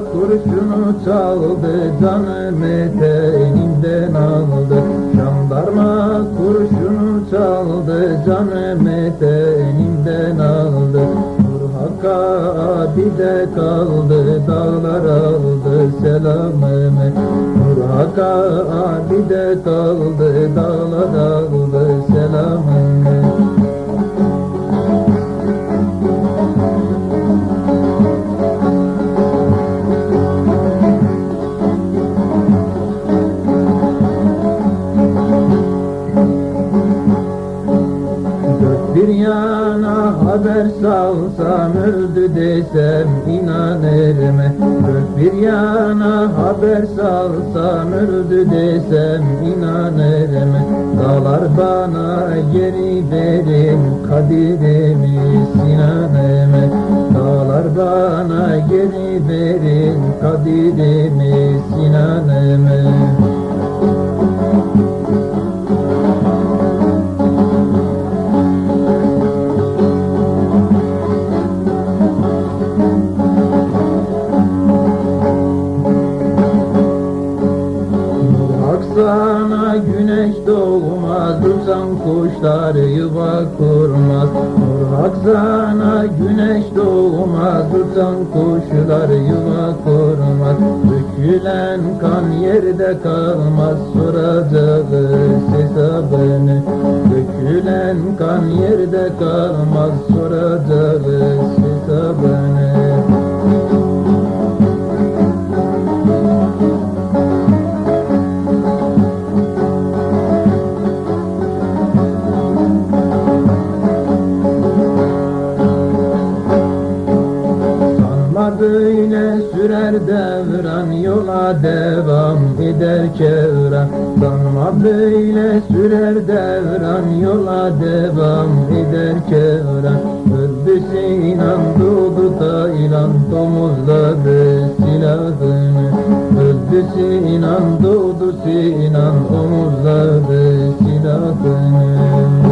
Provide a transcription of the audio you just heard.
kurşunu çaldı canımı tenimden aldı. Jandarma kurşunu çaldı canımı tenimden aldı. Nur Hakk'a bir de kaldı dağlar aldı selamımı Nur Hakk'a bir de kaldı dağlar aldı selamımı yana haber salsam öldü desem inanır mı? Dört bir yana haber salsam öldü desem inanır mı? Dağlar bana geri verin kadirimi sinanımı Dağlar bana geri verin kadirimi sinanımı Güneş doğmaz Uçan kuşlar yuva kurmaz. Nur güneş doğmaz Uçan kuşlar yuva kurmaz. Dökülen kan yerde kalmaz Soracağız hesabını. Dökülen kan yerde kalmaz Soracağız sürer devran yola devam eder kevran. Sanma böyle sürer devran yola devam eder kevran. Öldü Sinan doğdu Taylan domuzladı silahını. Öldü Sinan doğdu Sinan omuzladı silahını